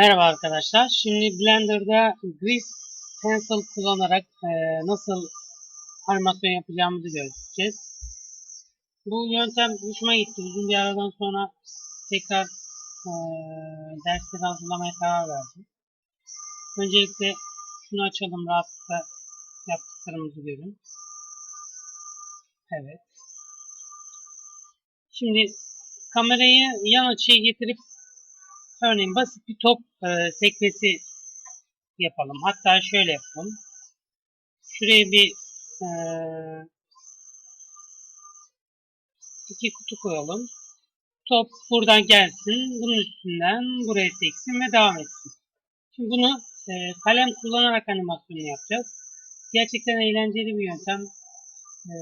Merhaba arkadaşlar. Şimdi Blender'da Grease Pencil kullanarak e, nasıl animasyon yapacağımızı göreceğiz. Bu yöntem hoşuma gitti. Uzun bir aradan sonra tekrar e, dersleri hazırlamaya karar verdim. Öncelikle şunu açalım rahatlıkla yaptıklarımızı görün. Evet. Şimdi kamerayı yan açıya getirip Örneğin basit bir top e, sekmesi yapalım. Hatta şöyle yapalım. Şuraya bir e, iki kutu koyalım. Top buradan gelsin. Bunun üstünden buraya seksin ve devam etsin. Şimdi bunu e, kalem kullanarak animasyonu yapacağız. Gerçekten eğlenceli bir yöntem. E,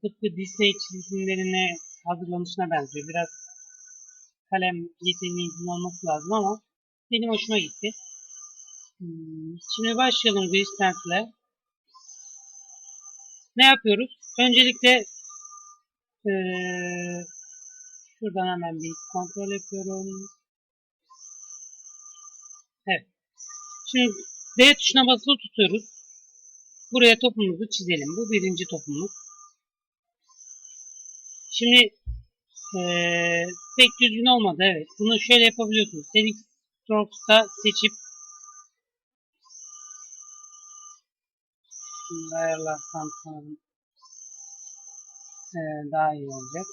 tıpkı Disney çizimlerine hazırlanışına benziyor. Biraz kalem yeteneğinizin olması lazım ama benim hoşuma gitti. Hmm, Şimdi başlayalım Grease Pencil'e. Ne yapıyoruz? Öncelikle ee, şuradan hemen bir kontrol yapıyorum. Evet. Şimdi D tuşuna basılı tutuyoruz. Buraya topumuzu çizelim. Bu birinci topumuz. Şimdi ee, pek düzgün olmadı evet. Bunu şöyle yapabiliyorsunuz. Select Strokes'ta seçip Şimdi ayarlarsam sanırım ee, daha iyi olacak.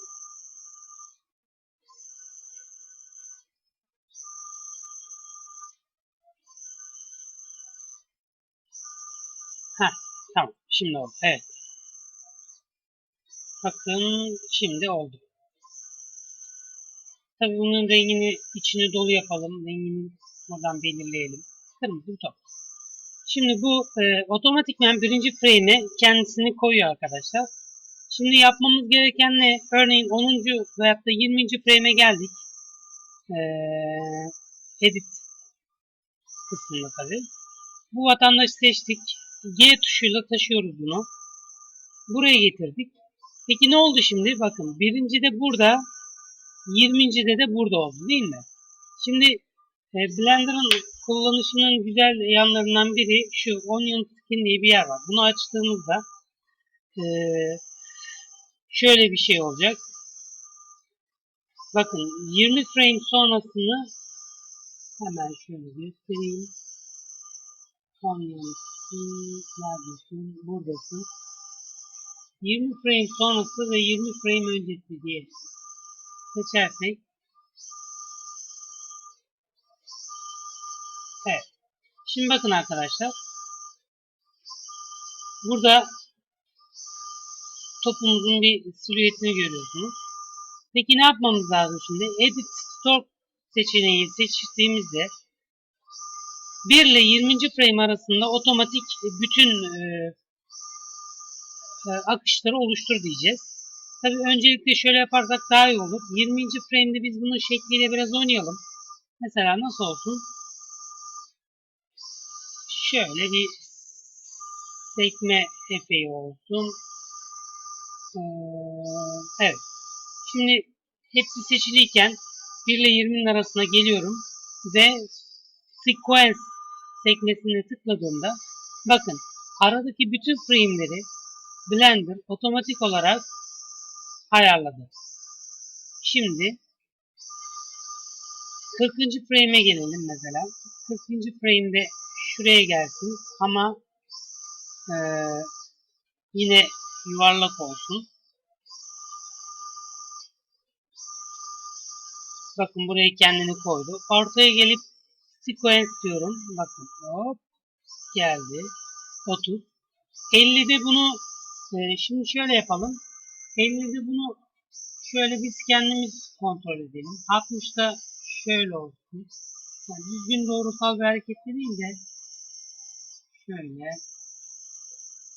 Heh, tamam. Şimdi oldu. Evet. Bakın şimdi oldu. Tabii bunun rengini içini dolu yapalım. Rengini buradan belirleyelim. Kırmızı bir top. Şimdi bu e, otomatikmen birinci frame'e kendisini koyuyor arkadaşlar. Şimdi yapmamız gereken ne? Örneğin 10. veyahut da 20. frame'e geldik. E, edit kısmında tabii. Bu vatandaşı seçtik. G tuşuyla taşıyoruz bunu. Buraya getirdik. Peki ne oldu şimdi? Bakın birinci de burada 20'de de burada oldu değil mi? Şimdi e, Blender'ın kullanışının güzel yanlarından biri şu Onion Skin diye bir yer var. Bunu açtığımızda e, şöyle bir şey olacak. Bakın 20 frame sonrasını hemen şöyle göstereyim. Onion Skin neredesin? Buradasın. 20 frame sonrası ve 20 frame öncesi diye seçersek Evet. Şimdi bakın arkadaşlar. Burada topumuzun bir silüetini görüyorsunuz. Peki ne yapmamız lazım şimdi? Edit Store seçeneği seçtiğimizde 1 ile 20. frame arasında otomatik bütün e, e, akışları oluştur diyeceğiz. Tabi öncelikle şöyle yaparsak daha iyi olur. 20. frame'de biz bunun şekliyle biraz oynayalım. Mesela nasıl olsun? Şöyle bir sekme efeği olsun. Ee, evet. Şimdi hepsi seçiliyken 1 ile 20'nin arasına geliyorum ve sequence sekmesine tıkladığımda bakın aradaki bütün frame'leri Blender otomatik olarak ayarladı. Şimdi 40. frame'e gelelim mesela. 40. frame'de şuraya gelsin ama e, yine yuvarlak olsun. Bakın buraya kendini koydu. Ortaya gelip sequence diyorum. Bakın hop geldi. 30. 50'de bunu e, şimdi şöyle yapalım. 50'de bunu şöyle biz kendimiz kontrol edelim. 60'da şöyle olsun. Yani düzgün doğrusal bir hareket değil de şöyle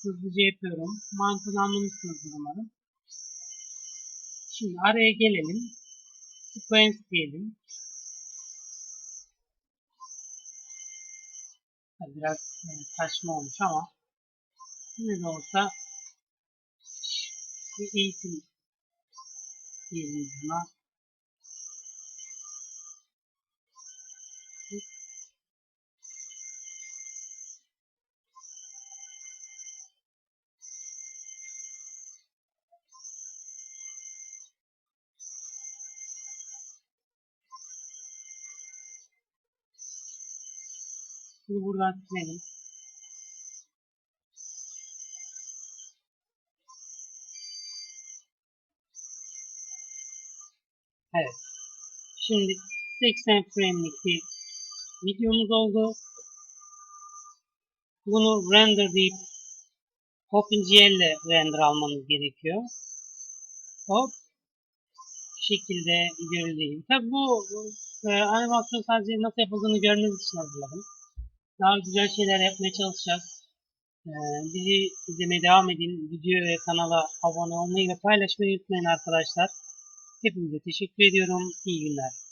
hızlıca yapıyorum. Mantığını anlamışsınızdır umarım. Şimdi araya gelelim. Sequence diyelim. Biraz saçma olmuş ama ne de olsa bir eğitim diyelim buna. Şimdi buradan gidelim. Evet. Şimdi 80 frame'lik bir videomuz oldu. Bunu render deyip OpenGL ile render almanız gerekiyor. Hop. Şekilde görüldüğü gibi. Tabi bu e, animasyon sadece nasıl yapıldığını görmeniz için hazırladım. Daha güzel şeyler yapmaya çalışacağız. E, bizi izlemeye devam edin. Video ve kanala abone olmayı ve paylaşmayı unutmayın arkadaşlar. Hepinize teşekkür ediyorum. İyi günler.